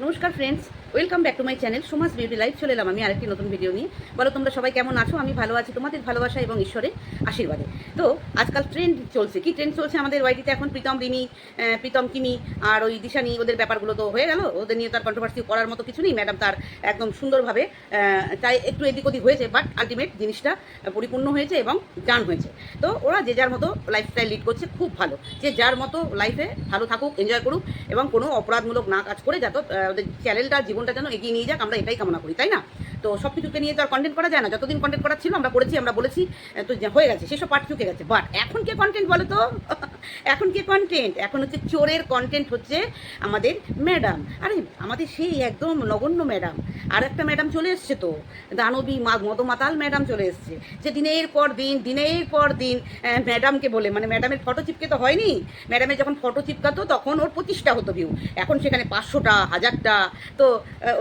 নমস্কার friends welcome back to my channel Suma's beauty life চলে এলাম আমি আরেকটি নতুন ভিডিও নিয়ে। বলো, তোমরা সবাই কেমন আছো? আমি ভালো আছি। তোমাদের ভালোবাসা এবং ঈশ্বরের আশীর্বাদে। তো, আজকাল ট্রেন্ড চলছে। কি ট্রেন্ড চলছে? আমাদের ওয়াইটিতে এখন প্রীতম রিমি প্রীতম কিমি আর ওই দিশানি ওদের ব্যাপারগুলো তো হয়ে গেল। ওদের নিয়ে তার কন্ট্রোভার্সি করার মতো কিছু নেই। ম্যাডাম তার একদম সুন্দরভাবে তাই একটু এদিক ওদিক হয়েছে বাট আলটিমেট জিনিসটা পরিপূর্ণ হয়েছে এবং ডান হয়েছে। তো, ওরা যে যার মতো লাইফস্টাইল লিড করছে, খুব ভালো। যে যার মতো লাইফে ভালো থাকুক এনজয় করুক এবং কোনো অপরাধমূলক না কাজ করে যাতে ওদের চ্যানেলটা জীবনটা যেন এগিয়ে নিয়ে যাক আমরা এটাই কামনা করি তাই না? তো সব কিছুকে নিয়ে তো আর কন্টেন্ট করা যায় না। যতদিন কন্টেন্ট করা ছিল, আমরা করেছি, আমরা বলেছি তো হয়ে গেছে। সেসব পার্ট চুকে গেছে। বাট এখন কে কন্টেন্ট বলো তো? এখন কে কন্টেন্ট এখন হচ্ছে চোরের কন্টেন্ট হচ্ছে আমাদের ম্যাডাম আরে, আমাদের সেই একদম নগণ্য ম্যাডাম আর একটা ম্যাডাম চলে এসছে তো, দানবী মদমাতাল ম্যাডাম চলে এসছে। যে দিনের পর দিন, দিনের পর দিন ম্যাডামকে বলে। মানে ম্যাডামের ফটো চিপকে তো হয়নি। ম্যাডামের যখন ফটো চিপকাতো তখন ওর পঁচিশটা হতো ভিউ এখন সেখানে পাঁচশোটা, হাজারটা। তো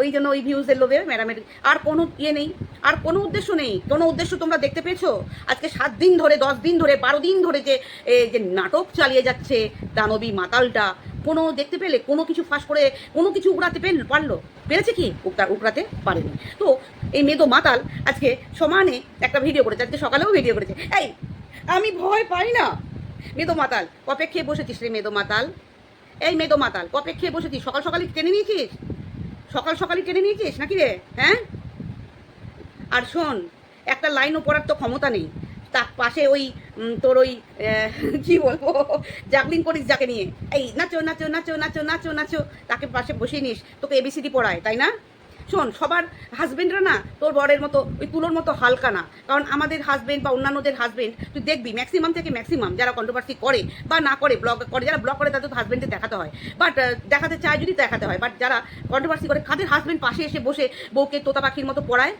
ওই জন্য ওই ভিউজের লোভে ম্যাডামের আর কোনো ইয়ে নেই, আর কোনো উদ্দেশ্য নেই। কোনো উদ্দেশ্য তোমরা দেখতে পেয়েছ? আজকে সাত দিন ধরে, দশ দিন ধরে, বারো দিন ধরে যে যে নাটক চালিয়ে যাচ্ছে দানবী মাতালটা, কোনো দেখতে পেলে? কোনো কিছু ফাঁস করে, কোনো কিছু উড়াতে পেল, পারল? পেরেছে কি? উকড়া- উকড়াতে পারেনি। তো এই মেদো মাতাল আজকে সমানে একটা ভিডিও করেছে, আজকে সকালেও ভিডিও করেছে। এই, আমি ভয় পাই না। মেদো মাতাল, কপে খেয়ে বসেছিস রে মেদো মাতাল? এই মেদো মাতাল, কপে খেয়ে বসেছিস? সকাল সকালই টেনে নিয়েছিস? সকাল সকালই টেনে নিয়েছিস নাকি রে? হ্যাঁ? আর শোন, একটা লাইনও পড়ার তো ক্ষমতা নেই। তার পাশে ওই তোর ওই কি বলব জাগলিং করিস যাকে নিয়ে। এই, নাচো নাচো নাচো নাচো নাচো নাচো, তাকে পাশে বসিয়ে নিস। তোকে এবিসিডি পড়ায়, তাই না? শোন, সবার হাজবেন্ডরা না, তোর বরের মতো, ওই তুলোর মতো হালকা না। কারণ আমাদের হাজবেন্ড বা অন্যান্যদের হাজবেন্ড তুই দেখবি ম্যাক্সিমাম থেকে ম্যাক্সিমাম যারা কন্ট্রোভার্সি করে বা না করে ব্লগ করে, যারা ব্লগ করে তাদের হাজবেন্ডে দেখাতে হয়। বাট দেখাতে চায় যদি দেখাতে হয়। বাট যারা কন্ট্রোভার্সি করে, কাদের হাজবেন্ড পাশে এসে বসে বউকে তোতা পাখির মতো পড়ায়?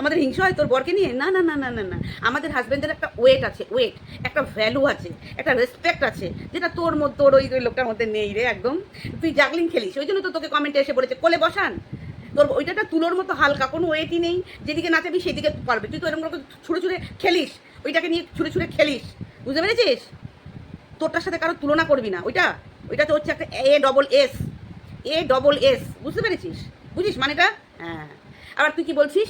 আমাদের হিংসা হয় তোর বরকে নিয়ে? না না না না না না। আমাদের হাজব্যান্ডের একটা ওয়েট আছে ওয়েট একটা ভ্যালু আছে, একটা রেসপেক্ট আছে, যেটা তোর মধ্যে, তোর ওই লোকটার মধ্যে নেই রে একদম। তুই জাগলিং খেলিস, ওই জন্য তো তোকে কমেন্টে এসে বলেছে, কোলে বসান। তোর ওইটা তুলোর মতো হালকা, কোনো ওয়েটই নেই, যেদিকে নাচাবি সেদিকে পারবে। তুই তো এরকম করে ছুঁড়ে ছুঁড়ে খেলিস, ওইটাকে নিয়ে ছুঁড়ে ছুঁড়ে খেলিস, বুঝতে পেরেছিস? তোরটার সাথে কারও তুলনা করবি না, ওইটা ওইটা তো হচ্ছে একটা A double S A double S বুঝতে পেরেছিস? বুঝিস মানেটা? হ্যাঁ। আবার তুই কি বলছিস?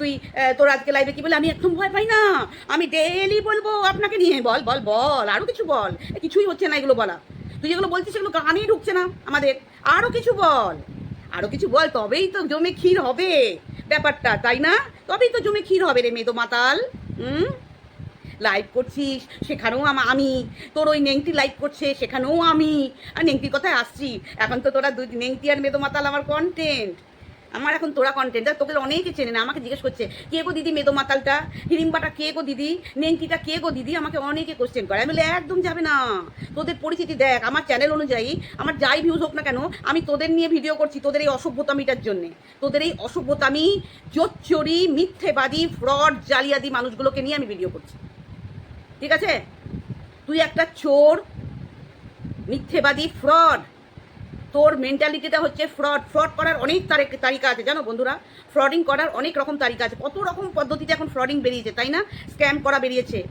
তুই তোর আজকে লাইভে কি বলে, আমি একদম ভয় পাই না। আমি ডেলি বলব আপনাকে নিয়ে, বল বল বল আরও কিছু বল। কিছুই হচ্ছে না এগুলো বলা। তুই যেগুলো বলছিস সেগুলো কানেই ঢুকছে না আমাদের। আরও কিছু বল। আরও কিছু বল, তবেই তো জমে ক্ষীর হবে ব্যাপারটা, তাই না? তবেই তো জমে ক্ষীর হবে রে মেদো মাতাল, হুম? লাইভ করছিস, সেখানেও আমি তোর ওই নেংটি লাইভ করছে, সেখানেও আমি। আর নেংটির কথায় আসছি। এখন তো তোরা দুই, নেংটি আর মেদো মাতাল আমার কন্টেন্ট আমার এখন তোরা কন্টেন্ট তোকে অনেকে চেনে না, আমাকে জিজ্ঞেস করছে, কে গো দিদি মেদো মাতালটা? হিরিম্বাটা কে গো দিদি? নেংটিটা কে গো দিদি? আমাকে অনেকে কোশ্চেন করে। আমি বলি, একদম যাবে না। তোদের পরিচিতি দেখ, আমার চ্যানেল অনুযায়ী, আমার যাই ভিউজ হোক না কেন, আমি তোদের নিয়ে ভিডিও করছি, তোদের এই অসভ্যতামিটার জন্যে। তোদের এই অসভ্যতামি জোচ্চরি মিথ্যেবাদী ফ্রড জালিয়াদি মানুষগুলোকে নিয়ে আমি ভিডিও করছি। ঠিক আছে? তুই একটা চোর, মিথ্যেবাদী ফ্রড তোর মেন্টালিটিটা হচ্ছে ফ্রড ফ্রড করার অনেক তারিক- আছে, জানো বন্ধুরা? ফ্রডিং করার অনেক রকম তারিকা আছে। কত রকম পদ্ধতিতে এখন ফ্রডিং বেরিয়েছে, তাই না? স্ক্যাম করা বেরিয়েছে।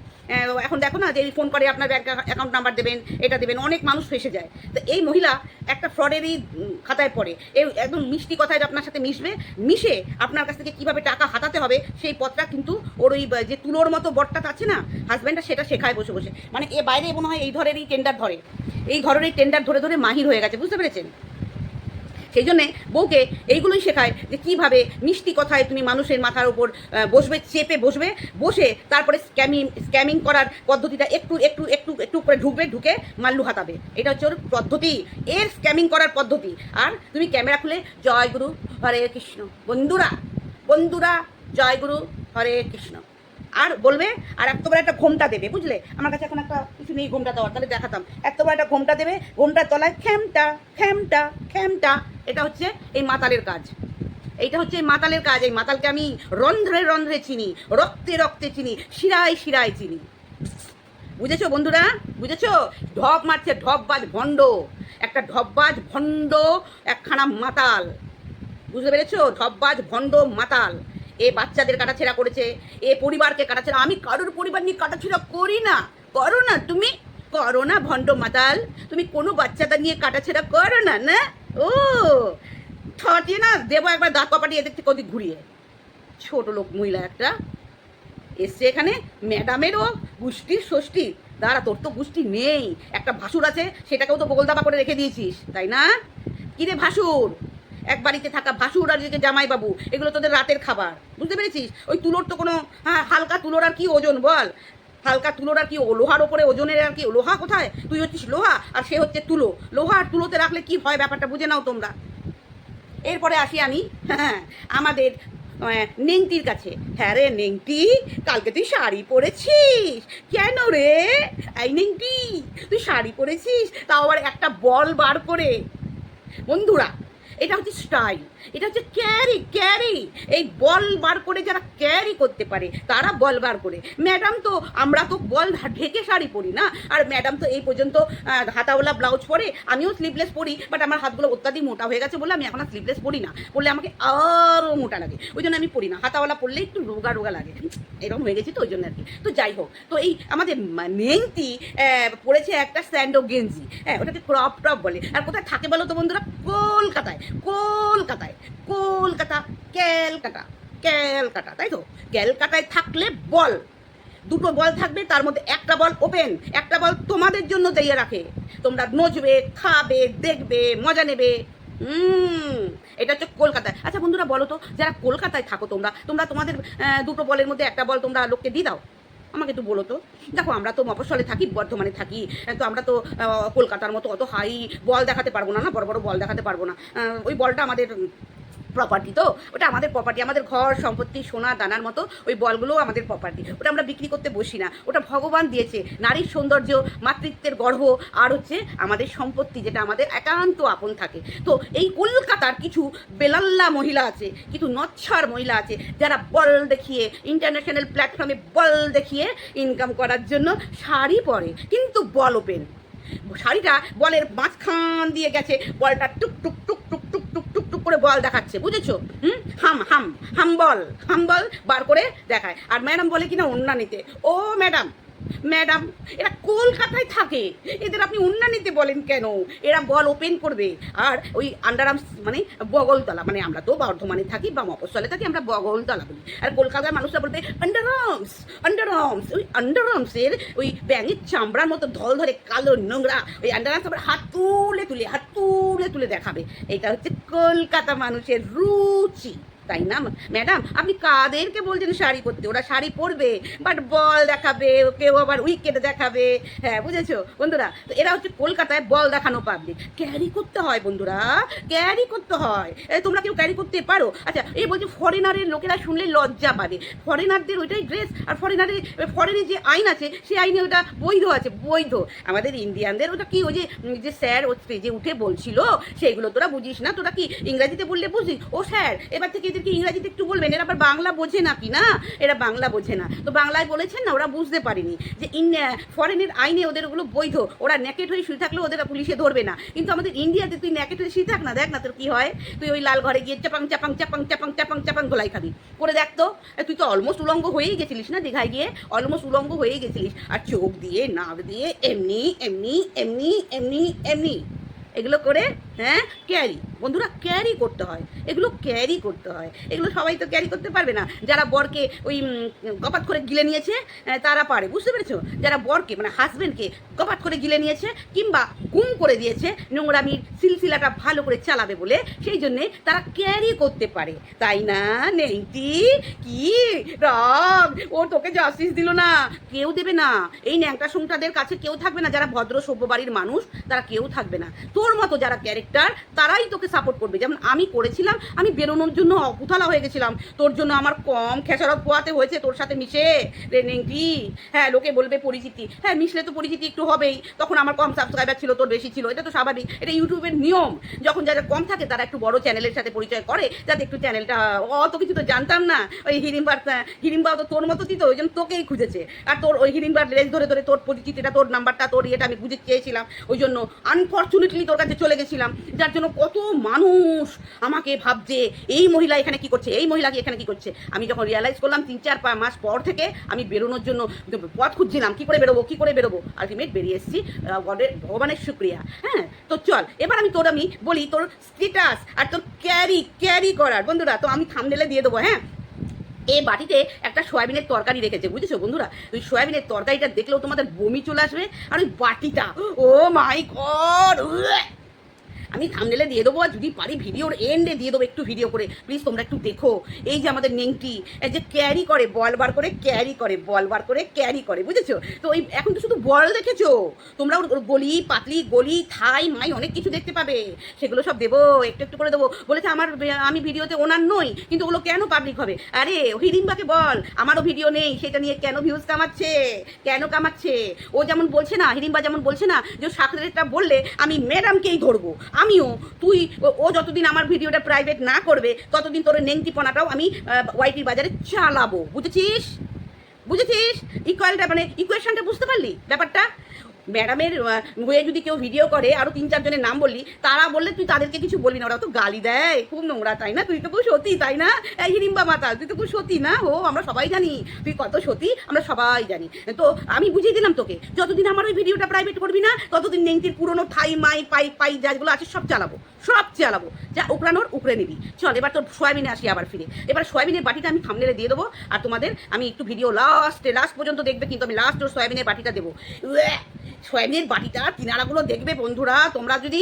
এখন দেখো না যে ফোন করে আপনার ব্যাংক অ্যাকাউন্ট নাম্বার দেবেন, এটা দেবেন, অনেক মানুষ ফেসে যায়। তো এই মহিলা একটা ফ্রডেরই খাতায় পড়ে। এই একদম মিষ্টি কথায় আপনার সাথে মিশবে, মিশে আপনার কাছ থেকে কীভাবে টাকা হাতাতে হবে, সেই পথটা কিন্তু ওর ওই যে তুলোর মতো বটটা আছে না হাজব্যান্ডটা সেটা শেখায় বসে বসে। মানে এ বাইরে মনে হয় এই ধরনেরই টেন্ডার ধরে। এই ধরনের টেন্ডার ধরে ধরে মাহির হয়ে গেছে, বুঝতে পেরেছেন? সেই জন্যে বউকে এইগুলোই শেখায় যে কীভাবে মিষ্টি কথায় তুমি মানুষের মাথার আহ, বসবে চেপে বসবে বসে তারপরে স্ক্যামিং স্ক্যামিং করার পদ্ধতিটা একটু একটু একটু একটু করে ঢুকবে ঢুকে মাল্লু হাতাবে। এটা হচ্ছে ওর পদ্ধতি। এর স্ক্যামিং করার পদ্ধতি। আর তুমি ক্যামেরা খুলে জয় গুরু হরে কৃষ্ণ। বন্ধুরা বন্ধুরা জয় গুরু হরে কৃষ্ণ। আর বলবে আর এত বড় একটা ঘোমটা দেবে বুঝলে? আমার কাছে এখন একটা কিছু নেই ঘোমটা দেওয়ার তাহলে দেখাতাম। এত বড় একটা ঘোমটা দেবে ঘোমটার তলায় খ্যামটা খ্যামটা খ্যামটা। এটা হচ্ছে এই মাতালের কাজ। এইটা হচ্ছে এই মাতালের কাজ। এই মাতালকে আমি রন্ধ্রে রন্ধ্রে চিনি, রক্তে রক্তে চিনি, শিরায় শিরায় চিনি। বুঝেছ বন্ধুরা? বুঝেছ? ঢপ মারছে, ঢপবাজ ভণ্ড। একটা ঢপবাজ ভণ্ড, একখানা মাতাল। বুঝতে পেরেছ? ঢপবাজ ভণ্ড মাতাল। এ বাচ্চাদের কাটাছেড়া করেছে, এ পরিবারকে কাটাছেড়া। আমি কারোর পরিবার নিয়ে কাটাছেড়া করি না। করো না তুমি। করো না ভণ্ড মাতাল। তুমি কোনো বাচ্চাটা নিয়ে কাটাছেড়া করো না না? ও ঠটিয়ে না, দেবো একবার দাঁত কপাটি এদের থেকে ওদিক ঘুরিয়ে। ছোট লোক, মহিলা একটা। এসছে এখানে, ম্যাডামেরও গুষ্টির ষষ্ঠী। দাঁড়া, তোর তো গুষ্টি নেই। একটা ভাসুর আছে, সেটাকেও তো বগল দাবা করে রেখে দিয়েছিস, তাই না? কিরে ভাসুর? এক বাড়িতে থাকা ভাসুর আর এদিকে জামাইবাবু, এগুলো তোদের রাতের খাবার। বুঝতে পেরেছিস? ওই তুলোর তো কোনো হ্যাঁ হালকা তুলোর আর কি ওজন, বল। হালকা তুলোর আর কি লোহার ওপরে ওজনের আর কি, লোহা কোথায়? তুই হচ্ছিস লোহা, আর সে হচ্ছে তুলো। লোহা আর তুলোতে রাখলে কি হয় ব্যাপারটা বুঝে নাও তোমরা। এরপরে আসি আমি হ্যাঁ আমাদের নেংটির কাছে। হ্যাঁ রে নেংটি, কালকে তুই শাড়ি পরেছিস। কেন রে? এই নেংটি, তুই শাড়ি পরেছিস? তাও আবার একটা বল বার করে। বন্ধুরা, এটা হচ্ছে স্টাইল এটা হচ্ছে ক্যারি ক্যারি এই বল বার করে যারা ক্যারি করতে পারে তারা বল বার করে। ম্যাডাম তো আমরা তো বল ঢেকে শাড়ি পরি না। আর ম্যাডাম তো এই পর্যন্ত হাতাওয়ালা ব্লাউজ পরে আমিও স্লিভলেস পরি বাট আমার হাতগুলো অত্যাধিক মোটা হয়ে গেছে বলে আমি এখন আর স্লিভলেস পরি না। পরলে আমাকে আরও মোটা লাগে। ওই জন্য আমি পরি না। হাতাওয়ালা পরলে একটু রোগা রোগা লাগে। এরকম হয়ে গেছি তো ওই জন্য আর কি। তো যাই হোক তো এই আমাদের মা- নেংটি আহ, পরেছে একটা স্যান্ডো গেঞ্জি। হ্যাঁ ওটাকে ক্রপ টপ বলে। আর কোথায় থাকে বলো তো বন্ধুরা? কলকাতায়। কলকাতায়। কলকাতা, ক্যালকাটা ক্যালকাটা, তাই তো? ক্যালকাটায় থাকলে বল। দুটো বল থাকবে, তার মধ্যে একটা বল ওপেন, একটা বল তোমাদের জন্য দিয়ে রাখে। তোমরা নচবে খাবে, দেখবে, মজা নেবে। হুম, এটা হচ্ছে কলকাতায় আচ্ছা বন্ধুরা, বলো তো, যারা কলকাতায় থাকো তোমরা তোমরা তোমাদের দুটো বলের মধ্যে একটা বল তোমরা লোককে দিয়ে দাও। আমাকে একটু বলো তো। দেখো, আমরা তো মফসলে থাকি, বর্ধমানে থাকি। তো আমরা তো কলকাতার মতো অত হাই বল দেখাতে পারব না না? বড় বড় বল দেখাতে পারব না। ওই বলটা আমাদের প্রপার্টি তো? ওটা আমাদের প্রপার্টি আমাদের ঘর, সম্পত্তি, সোনা, দানার মতো ওই বলগুলোও আমাদের প্রপার্টি ওটা আমরা বিক্রি করতে বসি না। ওটা ভগবান দিয়েছে। নারীর সৌন্দর্য, মাতৃত্বের গর্ব, আর হচ্ছে আমাদের সম্পত্তি, যেটা আমাদের একান্ত আপন থাকে। তো এই কলকাতার কিছু বেলাল্লা মহিলা আছে, কিছু নচ্ছর মহিলা আছে, যারা বল দেখিয়ে ইন্টারন্যাশনাল প্ল্যাটফর্মে বল দেখিয়ে ইনকাম করার জন্য শাড়ি পরে। কিন্তু বল ওপেন শাড়িটা বলের মাঝখান দিয়ে গেছে, বলটা টুক টুক টুক করে বল দেখাচ্ছে, বুঝেছ? হুম? হাম হাম হাম বল হাম বল বার করে দেখায়। আর ম্যাডাম বলে কিনা অন্যানিতে ও ম্যাডাম ম্যাডাম, এরা কলকাতায় থাকে। এদের আপনি অন্যা নিতে বলেন কেন? এরা বল ওপেন করবে। আর ওই আন্ডারআর্মস মানে বগলতলা মানে আমরা তো বর্ধমানে থাকি বা মফস্বলে থাকি, আমরা বগলতলা বলি। আর কলকাতার মানুষরা বলবে আন্ডারআর্মস আন্ডারআর্মস ওই আন্ডারআর্মসের ওই ব্যাঙের চামড়ার মতো ধল ধরে কালো নোংরা ওই আন্ডারআর্মস আবার হাত তুলে তুলে, হাত তুলে তুলে দেখাবে। এটা হচ্ছে কলকাতা মানুষের রুচি। তাই না? ম্যাডাম, আপনি কাদেরকে বলছেন শাড়ি পরতে? ওরা শাড়ি পরবে বাট বল দেখাবে, কেউ আবার উইকেট দেখাবে। হ্যাঁ বুঝেছ? বন্ধুরা, তো এরা হচ্ছে কলকাতায় বল দেখানো পাবলিক ক্যারি করতে হয়, বন্ধুরা, ক্যারি করতে হয়। তোমরা কেউ ক্যারি করতে পারো? আচ্ছা এই বলছি ফরেনারের লোকেরা শুনলে লজ্জা পাবে। ফরেনারদের ওইটাই ড্রেস আর ফরেনারের ফরেনের যে আইন আছে, সেই আইনে ওটা বৈধ আছে, বৈধ। আমাদের ইন্ডিয়ানদের ওটা কি, ওই যে যে স্যার ও স্টেজে উঠে বলছিল, সেইগুলো তোরা বুঝিস না? তোরা কি ইংরাজিতে বললে বুঝিস? ও স্যার, এবার থেকে এদেরকে ইংরাজিতে একটু বলবেন, এরা আবার বাংলা বোঝে না কি না? এরা বাংলা বোঝে না। তো বাংলায় বলেছেন না, ওরা বুঝতে পারেনি যে ইন ফরেনের আইনে ওদের ওগুলো বৈধ। ওরা ন্যাকেট হয়ে শুয়ে থাকলে ওদের পুলিশে ধরবে না। কিন্তু আমাদের ইন্ডিয়াতে তুই ন্যাকেট হয়ে শুয়ে থাক না, দেখ না তোর কি হয়। তুই ওই লাল ঘরে গিয়ে চাপাং চাপাং চাপাং চাপাং চাপাং চাপাং গোলাই খাবি। করে দেখ তো তুই তো অলমোস্ট উলঙ্গ হয়েই গেছিলিস না দীঘায় গিয়ে? অলমোস্ট উলঙ্গ হয়েই গেছিলিস। আর চোখ দিয়ে, নাক দিয়ে, এমনি এমনি এমনি এমনি এমনি। এগুলো করে হ্যাঁ ক্যারি বন্ধুরা ক্যারি করতে হয়। এগুলো ক্যারি করতে হয়। এগুলো সবাই তো ক্যারি করতে পারবে না। যারা বরকে ওই কপাত করে গিলে নিয়েছে তারা পারে। বুঝতে পেরেছ? যারা বরকে মানে হাজবেন্ডকে কপাত করে গিলে নিয়েছে কিংবা গুম করে দিয়েছে, নোংরামির সিলসিলাটা ভালো করে চালাবে বলে, সেই জন্যে তারা ক্যারি করতে পারে। তাই না নেংটি কি? রাগ ও তোকে জাস্টিস দিল না। কেউ দেবে না। এই ন্যাংটা সংটাদের কাছে কেউ থাকবে না। যারা ভদ্র, সভ্য বাড়ির মানুষ, তারা কেউ থাকবে না। তোর মতো যারা ক্যারেক্টার তারাই তোকে সাপোর্ট করবে। যেমন আমি করেছিলাম, আমি বেরোনোর জন্য অকুথালা হয়ে গেছিলাম। তোর জন্য আমার কম খেসারত পোয়াতে হয়েছে, তোর সাথে মিশে। রে নেংটি হ্যাঁ লোকে বলবে পরিচিতি। হ্যাঁ মিশলে তো পরিচিতি একটু হবেই। তখন আমার কম সাবস্ক্রাইবার ছিল, তোর বেশি ছিল, এটা তো স্বাভাবিক। এটা ইউটিউবের নিয়ম। যখন যারা কম থাকে, তারা একটু বড় চ্যানেলের সাথে পরিচয় করে, যাতে একটু চ্যানেলটা, অত কিছু তো জানতাম না। ওই হিরিম্বার হিরিম্বাও তো তোর মতো তো, ওই জন্য তোকেই খুঁজেছে। আর তোর ওই হিরিম্বার লেজ ধরে ধরে তোর পরিচিতিটা, তোর নাম্বারটা তোর ইয়েটা আমি বুঝে চেয়েছিলাম। ওই জন্য আনফর্চুনেটলি তোর কাছে চলে গেছিলাম। যার জন্য কত মানুষ আমাকে ভাবছে, এই মহিলা এখানে কি করছে, এই মহিলাকে এখানে কি করছে। আমি যখন রিয়ালাইজ করলাম, তিন চার মাস পর থেকে আমি বেরোনোর জন্য পথ খুঁজছিলাম, কি করে বেরোবো, কি করে বেরোবো। আলটিমেট বেরিয়ে এসেছি গডের ভগবানের শুক্রিয়া। হ্যাঁ তো চল, এবার আমি তোর, আমি বলি তোর স্টেটাস আর তোর ক্যারি ক্যারি করার। বন্ধুরা, তো আমি থামনেলে দিয়ে দেবো হ্যাঁ? এই বাটিতে একটা সয়াবিনের তরকারি রেখেছে, বুঝেছ বন্ধুরা? ওই সয়াবিনের তরকারিটা দেখলেও তোমাদের বমি চলে আসবে, আর ওই বাটিটা, ও মাই গড আমি থামনেলে দিয়ে দেবো, আর যদি পারি ভিডিওর এন্ডে দিয়ে দেবো একটু ভিডিও করে। প্লিজ তোমরা একটু দেখো। এই যে আমাদের নেংটি যে ক্যারি করে বল বার করে ক্যারি করে বল বার করে ক্যারি করে, বুঝেছ? তো ওই এখন তো শুধু বল দেখেছ? তোমরা ওর গলি, পাতলি গলি, থাই, মাই, অনেক কিছু দেখতে পাবে। সেগুলো সব দেবো, একটু একটু করে দেবো। বলেছে আমার, আমি ভিডিওতে ওনার নই, কিন্তু ওগুলো কেন পাবলিক হবে? আরে হিরিম্বাকে বল, আমারও ভিডিও নেই, সেটা নিয়ে কেন ভিউজ কামাচ্ছে? কেন কামাচ্ছে? ও যেমন বলছে না, হিরিম্বা যেমন বলছে না, যে সাকরেটা বললে আমি ম্যাডামকেই ধরবো? আমিও, তুই, ও- যতদিন আমার ভিডিওটা প্রাইভেট না করবে, ততদিন তোর নেংটিপনাটাও আমি ওয়াইটির বাজারে চালাবো। বুঝেছিস? বুঝেছিস? ইকুয়ালটা মানে ইকুয়েশনটা বুঝতে পারলি ব্যাপারটা? ম্যাডামের হয়ে যদি কেউ ভিডিও করে, আরও তিন চারজনের নাম বললি, তারা বললে তুই তাদেরকে কিছু বলবি না, ওরা তো গালি দেয়। খুব নোংরা, তাই না? তুই তো খুব সতী, তাই না? এই হিরিম্বা মাতাল, তুই তো খুব সতী না? ও, আমরা সবাই জানি। তুই কত সতী, আমরা সবাই জানি। তো আমি বুঝিয়ে দিলাম তোকে, যতদিন আমার ওই ভিডিওটা প্রাইভেট করবি না, ততদিন নেংটির পুরোনো ঠাই মাই, পাই পাই যাগুলো আছে, সব চালাবো সব চালাবো। যা উকড়ানোর উকড়ে নিবি। চল, এবার তোর সোয়াবিনে আসি আবার ফিরে। এবার সোয়াবিনের বাটিটা আমি থামনেলে দিয়ে দেবো, আর তোমাদের, আমি একটু ভিডিও লাস্টে লাস্ট পর্যন্ত দেখবে, কিন্তু আমি লাস্ট ওর সোয়াবিনের বাটিটা দেবো! সোয়াবিনের বাটিটা কিনারাগুলো দেখবে বন্ধুরা। তোমরা যদি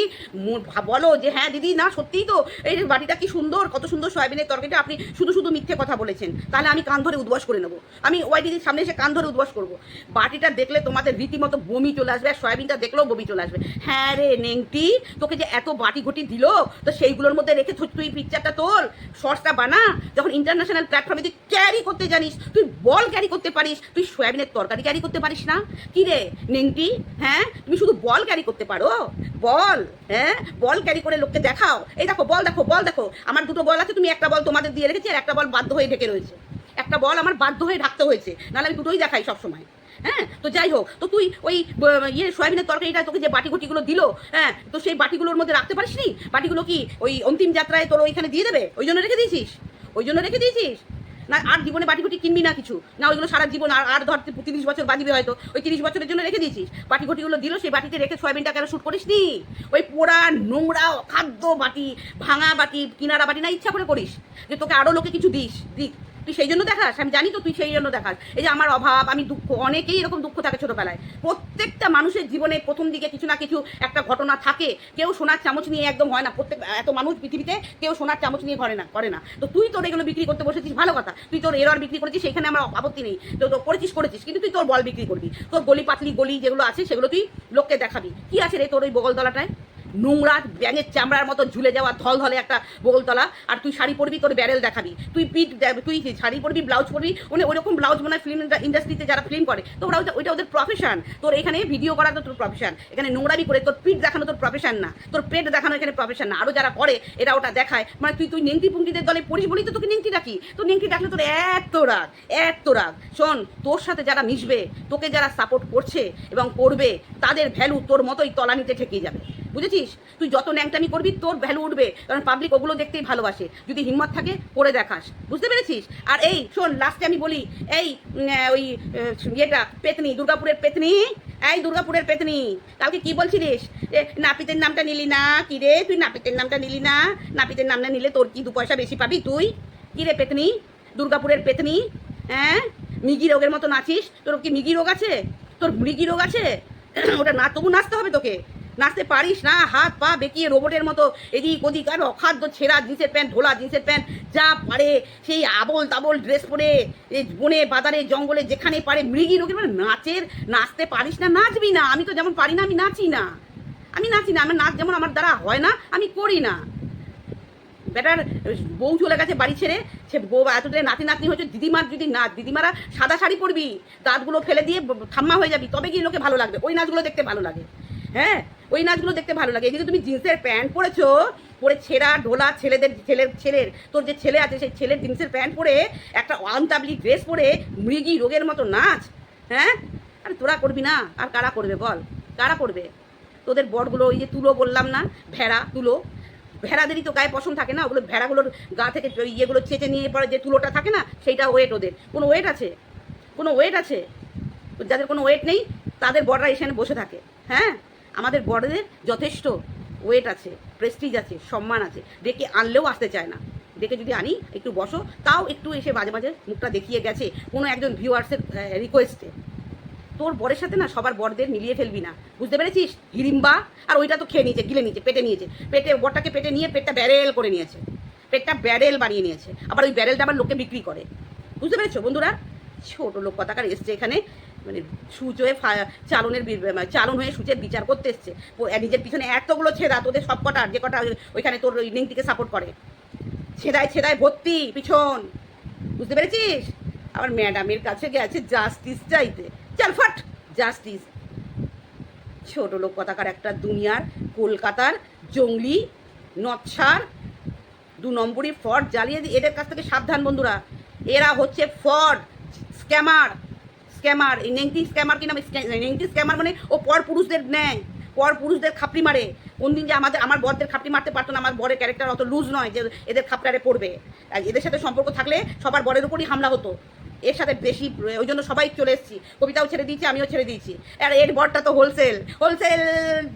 বলো যে হ্যাঁ দিদি, না, সত্যিই তো, এই বাটিটা কি সুন্দর, কত সুন্দর সয়াবিনের তরকারিটা আপনি শুধু শুধু মিথ্যে কথা বলেছেন। তাহলে আমি কান ধরে উদ্বাস করে নেব। আমি ওয়াই দিদির সামনে এসে কান ধরে উদ্বাস করব। বাটিটা দেখলে তোমাদের রীতিমতো বমি চলে আসবে আর সয়াবিনটা দেখলেও বমি চলে আসবে। হ্যাঁ রে নেংটি, তোকে যে এত বাটি ঘটি দিল, তো সেইগুলোর মধ্যে রেখে তুই পিকচারটা তোল শর্টসটা বানা, যখন ইন্টারন্যাশনাল প্ল্যাটফর্মে তুই ক্যারি করতে জানিস, তুই বল ক্যারি করতে পারিস, তুই সয়াবিনের তরকারি ক্যারি করতে পারিস না। কি রে নেংটি হ্যাঁ? তুমি শুধু বল ক্যারি করতে পারো। বল হ্যাঁ? বল ক্যারি করে লোককে দেখাও। এই দেখো, বল দেখো বল দেখো। আমার দুটো বল আছে, তুমি একটা বল তোমাদের দিয়ে রেখেছি, আর একটা বল বাধ্য হয়ে ঢেকে রয়েছে। একটা বল আমার বাধ্য হয়ে ঢাকতে হয়েছে, নাহলে আমি দুটোই দেখাই সবসময়। হ্যাঁ? তো যাই হোক, তো তুই ওই ইয়ে সয়াবিনের তরকারিটা তোকে যে বাটি গুটিগুলো দিল হ্যাঁ? তো সেই বাটিগুলোর মধ্যে রাখতে পারিস নি বাটিগুলো কি ওই অন্তিম যাত্রায় তোর ওইখানে দিয়ে দেবে? ওই জন্য রেখে দিয়েছিস? ওই জন্য রেখে দিয়েছিস? না, আর জীবনে বাটি গুটি কিনবি না কিছু। না, ওইগুলো সারা জীবন আর আর ধর তিরিশ বছর বাঁধবে হয়তো। ওই তিরিশ বছরের জন্য রেখে দিয়েছিস। বাটি গুটিগুলো দিল, সেই বাটিতে রেখে সয়াবিনটা কেন শ্যুট করিস নি ওই পোড়া, নোংরা খাদ্য বাটি, ভাঙা বাটি, কিনারা বাটি না ইচ্ছা করে করিস। যে তোকে আরও লোকে কিছু দিস। দিক। তুই সেই জন্য দেখাস? আমি জানি তো তুই সেই জন্য দেখাস। এই যে আমার অভাব, আমি দুঃখ, অনেকেই এরকম দুঃখ থাকে ছোটবেলায়। প্রত্যেকটা মানুষের জীবনে প্রথম দিকে কিছু না কিছু একটা ঘটনা থাকে। কেউ সোনার চামচ নিয়ে একদম হয় না। প্রত্যেক, এত মানুষ পৃথিবীতে কেউ সোনার চামচ নিয়ে ঘরে না, করে না। তো তুই তোর এগুলো বিক্রি করতে বসেছিস, ভালো কথা। তুই তোর এরর বিক্রি করেছিস, সেখানে আমার আপত্তি নেই। তো করেছিস করেছিস, কিন্তু তুই তোর বল বিক্রি করবি। তোর গলি পাতলি গলি যেগুলো আছে, সেগুলো তুই লোককে দেখাবি। কি আছে রে তোর ওই বগলতলাটায়? নোংরা ব্যাঙের চামড়ার মতো ঝুলে যাওয়া থল ধলে একটা বগলতলা আর তুই শাড়ি পরবি, তোর ব্যারেল দেখাবি। তুই পিঠ তুই শাড়ি পরবি, ব্লাউজ পরবি মানে ওইরকম ব্লাউজ মনে ফিল্ম ইন্ডাস্ট্রিতে যারা ফিল্ম করে, তো ওরা ওইটা- ওদের প্রফেশন তোর এখানে ভিডিও করা তো তোর প্রফেশন এখানে নোংরামি করে তোর পিঠ দেখানো তোর প্রফেশন না। তোর পেট দেখানো এখানে প্রফেশন না। আরও যারা করে, এরা ওটা দেখায়। মানে তুই তুই নেংটি পুংটিদের দলে পড়িস বলি তো তোকে নেংটি ডাকি। তো নেংটি ডাকলে তোর এত রাগ এত রাগ। শোন, তোর সাথে যারা মিশবে, তোকে যারা সাপোর্ট করছে এবং করবে, তাদের ভ্যালু তোর মতোই তলানিতে ঠেকে যাবে। বুঝেছিস? তুই যত ন্যাংটামি করবি, তোর ভ্যালু উঠবে। কারণ পাবলিক ওগুলো দেখতেই ভালোবাসে। যদি হিম্মত থাকে, করে দেখাস। বুঝতে পেরেছিস? আর এই, শোন লাস্টে আমি বলি, এই ওই ইয়েটা, পেতনি, দুর্গাপুরের পেতনি? এই দুর্গাপুরের পেতনি, কালকে কি বলছিলিস? নাপিতের নামটা নিলি না? কি রে, তুই নাপিতের নামটা নিলি না? নাপিতের নামটা নিলে তোর কি দু পয়সা বেশি পাবি তুই? কি রে পেতনি? দুর্গাপুরের পেতনি? হ্যাঁ? মিগি রোগের মতো নাচিস তোর কি মিগি রোগ আছে? তোর মৃগি রোগ আছে? ওটা না, তবু নাচতে হবে তোকে। নাচতে পারিস না, হাত পা বেঁকিয়ে রোবটের মতো এদিক ওদিক, আর অখাদ্য ছেঁড়া জিন্সের প্যান্ট, ঢোলা জিন্সের প্যান্ট, যা পারে সেই আবল তাবল ড্রেস পরে এই বনে, বাজারে, জঙ্গলে, যেখানে পারে মৃগী রোগের মানে নাচের, নাচতে পারিস না, নাচবি না, আমি তো যেমন পারি না, আমি নাচি না। আমি নাচি না, আমার নাচ যেমন আমার দ্বারা হয় না, আমি করি না। বেটার, বউ চলে গেছে বাড়ি ছেড়ে, সে বউ এতদিনে নাতি নাতনি হয়েছে, দিদিমার যদি না, দিদিমারা সাদা শাড়ি পরবি, দাঁতগুলো ফেলে দিয়ে ঠাম্মা হয়ে যাবি, তবে গিয়ে লোকে ভালো লাগবে, ওই নাচগুলো দেখতে ভালো লাগে। হ্যাঁ ওই নাচগুলো দেখতে ভালো লাগে। কিন্তু তুমি জিন্সের প্যান্ট পরেছো, পরে ছেঁড়া ঢোলা ছেলেদের, ছেলের ছেলের, তোর যে ছেলে আছে, সেই ছেলের জিন্সের প্যান্ট পরে একটা আনতাবলি ড্রেস পরে মৃগী রোগের মতো নাচ হ্যাঁ? আরে তোরা করবি না, আর কারা করবে বল? কারা করবে? তোদের বটগুলো ওই যে তুলো বললাম না, ভেড়া, তুলো। ভেড়াদেরই তো গায়ে পশম থাকে না, ওগুলো ভেড়াগুলোর গা থেকে ইয়েগুলো চেঁচে নিয়ে পরে যে তুলোটা থাকে না, সেইটা ওয়েট ওদের। কোনো ওয়েট আছে? কোনো ওয়েট আছে? যাদের কোনো ওয়েট নেই, তাদের বড়রা এখানে বসে থাকে হ্যাঁ? আমাদের বড়দের যথেষ্ট ওয়েট আছে প্রেস্টিজ আছে, সম্মান আছে। ডেকে আনলেও আসতে চায় না। ডেকে যদি আনি, একটু বসো। তাও একটু এসে মাঝে মাঝে মুখটা দেখিয়ে গেছে কোনো একজন ভিউয়ার্সের রিকোয়েস্টে তোর বরের সাথে না সবার বরদের মিলিয়ে ফেলবি না। বুঝতে পেরেছিস? হিরিম্বা আর ওইটা তো খেয়ে নিয়েছে, গিলে নিয়েছে, পেটে নিয়েছে। পেটে, বরটাকে পেটে নিয়ে পেটটা ব্যারেল করে নিয়েছে। পেটটা ব্যারেল বানিয়ে নিয়েছে। আবার ওই ব্যারেলটা আবার লোকে বিক্রি করে। বুঝতে পেরেছ বন্ধুরা? ছোট লোক কথাকার এসছে এখানে। মানে সুচ হয়ে চালনের চালন হয়ে সূচের বিচার করতে এসছে। নিজের পিছনে এতগুলো ছেদা, তোদের সব কটার যে কটা ওইখানে তোর লিঙ্কটিকে সাপোর্ট করে। ছেদায় ছেদায় ভর্তি, পিছন। বুঝতে পেরেছিস? আবার ম্যাডামের কাছে গেছে জাস্টিস চাইতে। চল ফট জাস্টিস ছোট লোক কথাকার একটা দুনিয়ার, কলকাতার জঙ্গলি নচ্ছার দু নম্বরই ফ্রড জ্বালিয়ে দিয়ে এদের কাছ থেকে সাবধান বন্ধুরা। এরা হচ্ছে ফ্রড স্ক্যামার স্ক্যামার নেংটি স্ক্যামার কি নাম নেংটি স্ক্যামার মানে ও পর পুরুষদের নেয় পর পুরুষদের খাপড়ি মারে। কোন দিন যে আমাদের, আমার বরদের খাপড়ি মারতে পারতো না, আমার বরের ক্যারেক্টার অত লুজ নয় যে এদের খাপড়ারে পড়বে। এদের সাথে সম্পর্ক থাকলে সবার বরের উপরই হামলা হতো। এর সাথে বেশি, ওই জন্য সবাই চলে এসেছি। কবিতাও ছেড়ে দিয়েছি, আমিও ছেড়ে দিয়েছি। আর এর বরটা তো হোলসেল হোলসেল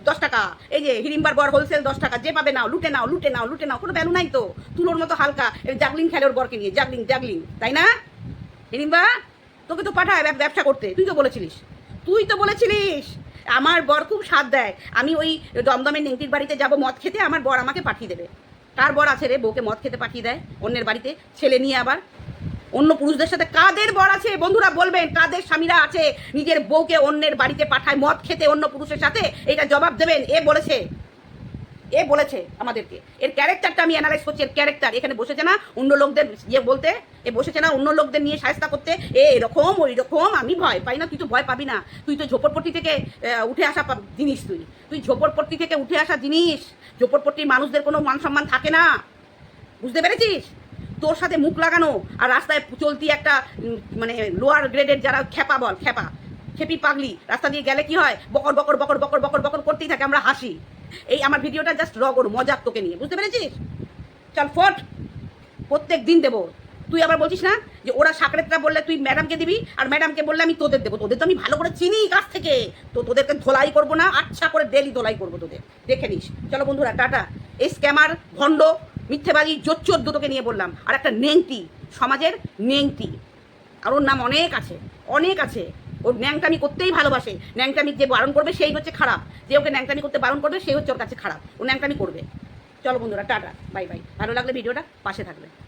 দশ টাকা। এই যে হিড়িম্বার বর হোলসেল দশ টাকা। যে পাবে নাও, লুটে নাও লুটে নাও লুটে নাও। কোনো ভ্যালু নাই তো। তুলোর মতো হালকা। এর জাগলিং খেলে ওর বরকে নিয়ে। জাগলিং জাগলিং তাই না? হিড়িম্বা তোকে তো পাঠায় ব্যব- ব্যবসা করতে। তুই তো বলেছিলিস। তুই তো বলেছিলিস। আমার বর খুব স্বাদ দেয়। আমি ওই দমদমের নেংটির বাড়িতে যাব, মদ খেতে আমার বর আমাকে পাঠিয়ে দেবে। কার বর আছে রে, বউকে মদ খেতে পাঠিয়ে দেয়। অন্যের বাড়িতে ছেলে নিয়ে আবার। অন্য পুরুষদের সাথে কাদের বর আছে? বন্ধুরা বলবেন, কাদের স্বামীরা আছে? নিজের বউকে অন্যের বাড়িতে পাঠায় মদ খেতে অন্য পুরুষের সাথে? এটা জবাব দেবেন। এ বলেছে। এ বলেছে আমাদেরকে। এর ক্যারেক্টারটা আমি অ্যানালাইজ করছি, এর ক্যারেক্টার এখানে বসেছে না অন্য লোকদের ইয়ে বলতে, এ বসেছে না অন্য লোকদের নিয়ে সাহস্তা করতে। এ এরকম ওই রকম আমি ভয় পাই না, তুই তো ভয় পাবি না। তুই তো ঝোপড়পট্টি থেকে উঠে আসা জিনিস তুই। তুই ঝোপড়পট্টি থেকে উঠে আসা জিনিস। ঝোপড়পট্টির মানুষদের কোনো মান সম্মান থাকে না। বুঝতে পেরেছিস? তোর সাথে মুখ লাগানো আর রাস্তায় চলতি একটা মানে লোয়ার গ্রেডের যারা খেপা বল খেপা খেপি পাগলি, রাস্তা দিয়ে গেলে কি হয়? বকর বকর বকর বকর বকর বকর করতেই থাকে, আমরা হাসি। এই আমার ভিডিওটা জাস্ট রগর মজাক তোকে নিয়ে, বুঝতে পেরেছিস? চল, ফট। প্রত্যেক দিন দেবো। তুই আবার বলছিস না যে ওরা সাকরেতরা বললে তুই ম্যাডামকে দিবি, আর ম্যাডামকে বললে আমি তোদের দেবো। তোদের তো আমি ভালো করে চিনি কাছ থেকে। তো তোদেরকে ধোলাই করব না আচ্ছা করে ডেলি ধোলাই করব তোদের। দেখে নিস। চলো বন্ধুরা, টাটা। এই স্ক্যামার ভণ্ড মিথ্যেবাজি জোচ্চোর দুটোকে নিয়ে বললাম। আর একটা নেংটি, সমাজের নেংটি। আর ওর নাম অনেক আছে অনেক আছে। ওর ন্যাংটামি করতেই ভালোবাসে। ন্যাংটামি যে বারণ করবে সেই হচ্ছে খারাপ। যে ওকে ন্যাংটামি করতে বারণ করবে সেই হচ্ছে ওর কাছে খারাপ। ও ন্যাংটামি করবে। চলো বন্ধুরা, টাটা। Bye bye. ভালো লাগলে ভিডিওটা পাশে থাকবে।